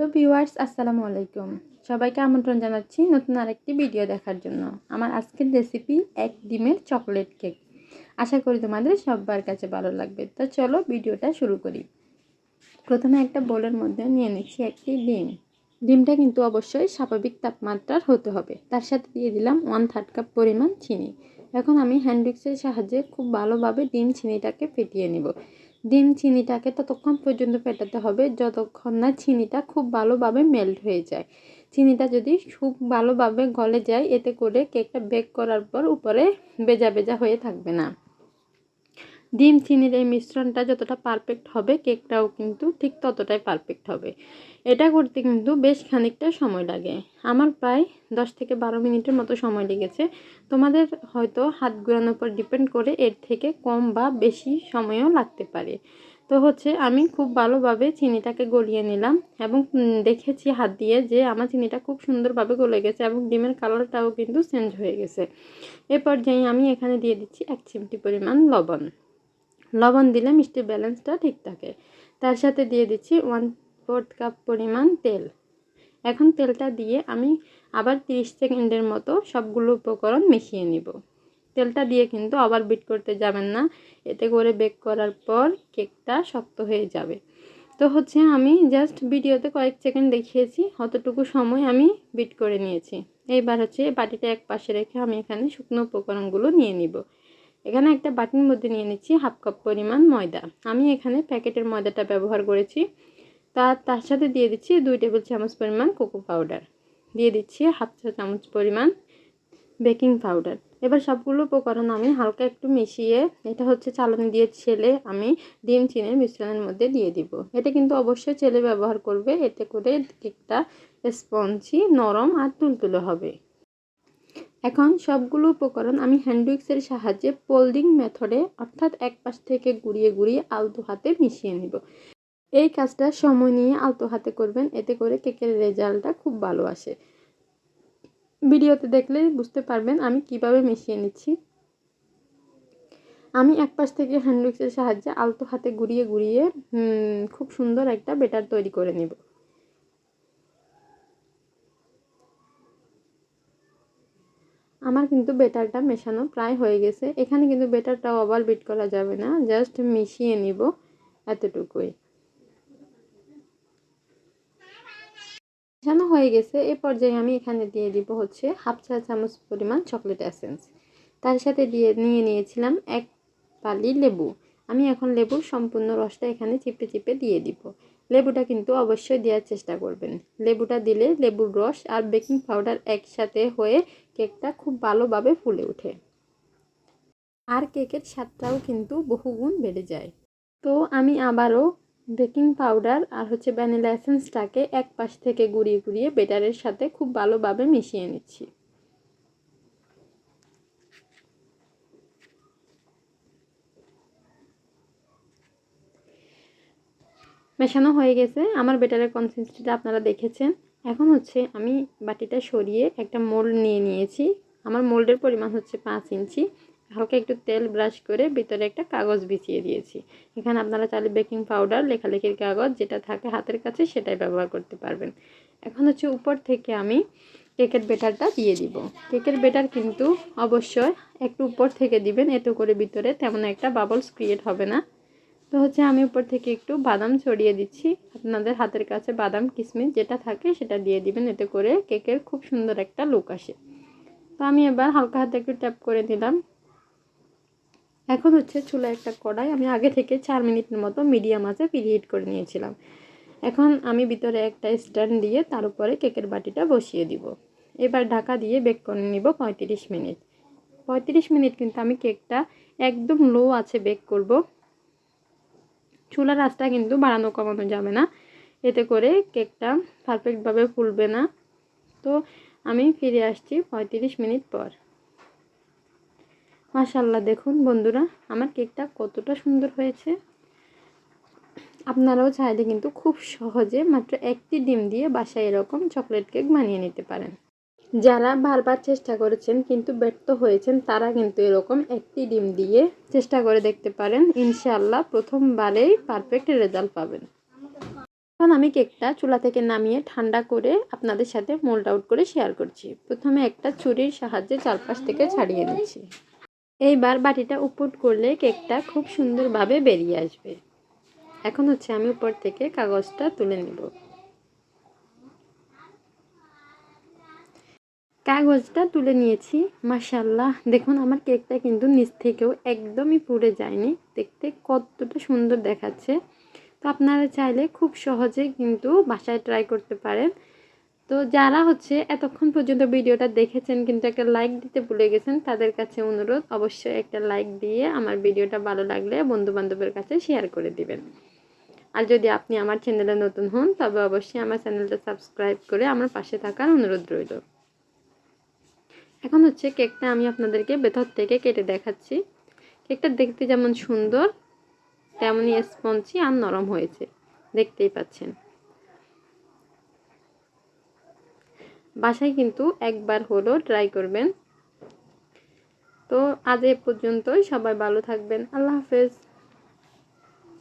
তো ভিউয়ার্স, আসসালামু আলাইকুম। সবাইকে আমন্ত্রণ জানাচ্ছি নতুন আরেকটি ভিডিও দেখার জন্য। আমার আজকের রেসিপি এক ডিমের চকলেট কেক আশা করি তোমাদের সবার কাছে ভালো লাগবে। তো চলো ভিডিওটা শুরু করি। প্রথমে একটা বোলের মধ্যে নিয়ে নিচ্ছি একটি ডিম। ডিমটা কিন্তু অবশ্যই স্বাভাবিক তাপমাত্রার হতে হবে। তার সাথে দিয়ে দিলাম ওয়ান থার্ড কাপ পরিমাণ চিনি। এখন আমি হ্যান্ডউইক্সের সাহায্যে খুব ভালোভাবে ডিম চিনিটাকে ফেটিয়ে নিব। ডিম চিনিটাকে ততক্ষণ পর্যন্ত ফেটাতে হবে। যতক্ষণ না চিনিটা খুব ভালোভাবে মেল্ট হয়ে যায়। চিনিটা যদি খুব ভালোভাবে গলে যায়, এতে করে কেকটা বেক করার পর উপরে বেজা বেজা হয়ে থাকবে না। ডিম, চিনির এই মিশ্রণটা যতটা পারফেক্ট হবে কেকটাও কিন্তু ঠিক ততটাই পারফেক্ট হবে। এটা করতে কিন্তু বেশ খানিকটা সময় লাগে। আমার প্রায় দশ থেকে বারো মিনিটের মতো সময় লেগেছে। তোমাদের হয়তো হাত ঘুরানোর উপর ডিপেন্ড করে এর থেকে কম বা বেশি সময়ও লাগতে পারে। তো হচ্ছে আমি খুব ভালোভাবে চিনিটাকে গলিয়ে নিলাম এবং দেখেছি হাত দিয়ে যে আমার চিনিটা খুব সুন্দরভাবে গলে গেছে এবং ডিমের কালারটাও কিন্তু চেঞ্জ হয়ে গেছে। এ পর্যায়ে আমি এখানে দিয়ে দিচ্ছি এক চিমটি পরিমাণ লবণ। লবণ দিলে মিষ্টির ব্যালেন্সটা ঠিক থাকে। তার সাথে দিয়ে দিচ্ছি ওয়ান ফোর্থ কাপ পরিমাণ তেল। এখন তেলটা দিয়ে আমি আবার 30 সেকেন্ডের মতো সবগুলো উপকরণ মিশিয়ে নিব। তেলটা দিয়ে কিন্তু আবার বিট করতে যাবেন না। এতে করে বেক করার পর কেকটা শক্ত হয়ে যাবে। তো হচ্ছে আমি জাস্ট ভিডিওতে কয়েক সেকেন্ড দেখিয়েছি, অতটুকু সময় আমি বিট করে নিয়েছি। এইবার হচ্ছে বাটিটা এক পাশে রেখে আমি এখানে শুকনো উপকরণগুলো নিয়ে নিব। এখানে একটা বাটির মধ্যে নিয়ে নিচ্ছি হাফ কাপ পরিমাণ ময়দা। আমি এখানে প্যাকেটের ময়দাটা ব্যবহার করেছি। তা, তার সাথে দিয়ে দিচ্ছি দুই টেবিল চামচ পরিমাণ কোকো পাউডার। দিয়ে দিচ্ছি হাফ চা চামচ পরিমাণ বেকিং পাউডার। এবার সবগুলো উপকরণ আমি হালকা একটু মিশিয়ে, এটা হচ্ছে চালনি দিয়ে ছেলে আমি ডিম, চিনের মিশ্রণের মধ্যে দিয়ে দিব। এটা কিন্তু অবশ্যই ছেলে ব্যবহার করবে, এতে করে কেকটা স্পঞ্জি, নরম আর তুলতুলে হবে। এখন সবগুলো উপকরণ আমি হ্যান্ডউইক্সের সাহায্যে পোল্ডিং মেথডে, অর্থাৎ এক পাশ থেকে গুড়িয়ে গুড়িয়ে আলতো হাতে মিশিয়ে নিব। এই কাজটা সময় নিয়ে আলতো হাতে করবেন, এতে করে কেকের রেজাল্টটা খুব ভালো আসে। ভিডিওতে দেখলে বুঝতে পারবেন আমি কীভাবে মিশিয়ে নিচ্ছি। আমি এক পাশ থেকে হ্যান্ডউইক্সের সাহায্যে আলতো হাতে গুড়িয়ে গুড়িয়ে খুব সুন্দর একটা বেটার তৈরি করে নিব। আমার কিন্তু বেটারটা মেশানো প্রায় হয়ে গেছে। এখানে কিন্তু বেটারটাও আবার বিট করা যাবে না, জাস্ট মিশিয়ে নিব এতটুকুই। মেশানো হয়ে গেছে, এ পর্যায়ে আমি এখানে দিয়ে দিব হচ্ছে হাফ চা চামচ পরিমাণ চকলেট এসেন্স। তার সাথে দিয়ে, নিয়ে নিয়েছিলাম এক পালি লেবু। আমি এখন লেবুর সম্পূর্ণ রসটা এখানে চিপে চিপে দিয়ে দিব। লেবুটা কিন্তু অবশ্যই দেওয়ার চেষ্টা করবেন। লেবুটা দিলে লেবুর রস আর বেকিং পাউডার একসাথে হয়ে কেকটা খুব ভালোভাবে ফুলে ওঠে। আর কেকের স্বাদটাও কিন্তু বহুগুণ বেড়ে যায়। তো আমি আবারও বেকিং পাউডার আর হচ্ছে ভ্যানিলা এসেন্সটাকে এক পাশ থেকে গুঁড়িয়ে গুঁড়িয়ে বেটারের সাথে খুব ভালোভাবে মিশিয়ে নিচ্ছি। মেশানো হয়ে গেছে। আমার বেটারের কনসিস্টেন্সিটা আপনারা দেখেছেন। এখন হচ্ছে আমি বাটিটা সরিয়ে একটা মোল্ড নিয়ে নিয়েছি। আমার মোল্ডের পরিমাণ হচ্ছে পাঁচ ইঞ্চি। হালকা একটু তেল ব্রাশ করে ভিতরে একটা কাগজ বিছিয়ে দিয়েছি। এখানে আপনারা চাইলে বেকিং পাউডার লেখালেখির কাগজ যেটা থাকে হাতের কাছে সেটাই ব্যবহার করতে পারবেন। এখন হচ্ছে উপর থেকে আমি কেকের বেটারটা দিয়ে দিব। কেকের বেটার কিন্তু অবশ্যই একটু উপর থেকে দিবেন। এতে করে ভিতরে তেমন একটা বাবলস ক্রিয়েট হবে না। তো হচ্ছে আমি উপর থেকে একটু বাদাম ছড়িয়ে দিচ্ছি। আপনাদের হাতের কাছে বাদাম কিশমিশ যেটা থাকে সেটা দিয়ে দিবেন। এতে করে কেকের খুব সুন্দর একটা লুক আসে। তো আমি এবার হালকা হাতে একটু ট্যাপ করে দিলাম এখন হচ্ছে চুলা একটা কড়াই আমি আগে থেকে চার মিনিটের মতো মিডিয়াম আছে প্রিহিট করে নিয়েছিলাম। এখন আমি ভিতরে একটা স্ট্যান্ড দিয়ে তার উপরে কেকের বাটিটা বসিয়ে দিব। এবার ঢাকা দিয়ে বেক করে নিব পঁয়ত্রিশ মিনিট। পঁয়ত্রিশ মিনিট কিন্তু আমি কেকটা একদম লো আছে বেক করব। চুলার আঁচটা কিন্তু বাড়ানো কমানো যাবে না। এতে করে কেকটা পারফেক্টভাবে ফুলবে না। তো আমি ফিরে আসছি পঁয়ত্রিশ মিনিট পর। মাশাল্লাহ দেখুন বন্ধুরা, আমার কেকটা কতটা সুন্দর হয়েছে। আপনারাও চাইলে কিন্তু খুব সহজে মাত্র একটি ডিম দিয়ে বাসায় এরকম চকলেট কেক বানিয়ে নিতে পারেন। যারা বারবার চেষ্টা করেছেন কিন্তু ব্যর্থ হয়েছেন, তারা কিন্তু এরকম একটি ডিম দিয়ে চেষ্টা করে দেখতে পারেন। ইনশাআল্লাহ প্রথমবারেই পারফেক্ট রেজাল্ট পাবেন। এখন আমি কেকটা চুলা থেকে নামিয়ে ঠান্ডা করে আপনাদের সাথে মোল্ড আউট করে শেয়ার করছি। প্রথমে একটা ছুরির সাহায্যে চারপাশ থেকে ছাড়িয়ে নিচ্ছি। এইবার বাটিটা উপর করলে কেকটা খুব সুন্দরভাবে বেরিয়ে আসবে। এখন হচ্ছে আমি উপর থেকে কাগজটা তুলে নেব। কাগজটা তুলে নিয়েছি মাসাল্লাহ দেখুন, আমার কেকটা কিন্তু নিচ থেকেও একদমই পুড়ে যায়নি। দেখতে কতটা সুন্দর দেখাচ্ছে। তো আপনারা চাইলে খুব সহজে কিন্তু বাসায় ট্রাই করতে পারেন। তো যারা হচ্ছে এতক্ষণ পর্যন্ত ভিডিওটা দেখেছেন কিন্তু একটা লাইক দিতে ভুলে গেছেন, তাদের কাছে অনুরোধ, অবশ্যই একটা লাইক দিয়ে আমার ভিডিওটা ভালো লাগলে বন্ধু বান্ধবের কাছে শেয়ার করে দিবেন। আর যদি আপনি আমার চ্যানেলে নতুন হন, তবে অবশ্যই আমার চ্যানেলটা সাবস্ক্রাইব করে আমার পাশে থাকার অনুরোধ রইল। এখন হচ্ছে কেকটা আমি আপনাদেরকে ভেতর থেকে কেটে দেখাচ্ছি। কেকটা দেখতে যেমন সুন্দর, তেমনই স্পঞ্জি আর নরম হয়েছে। দেখতেই পাচ্ছেন। বাসায় কিন্তু একবার হলো ট্রাই করবেন। তো আজ এ পর্যন্তই। সবাই ভালো থাকবেন। আল্লাহ হাফেজ।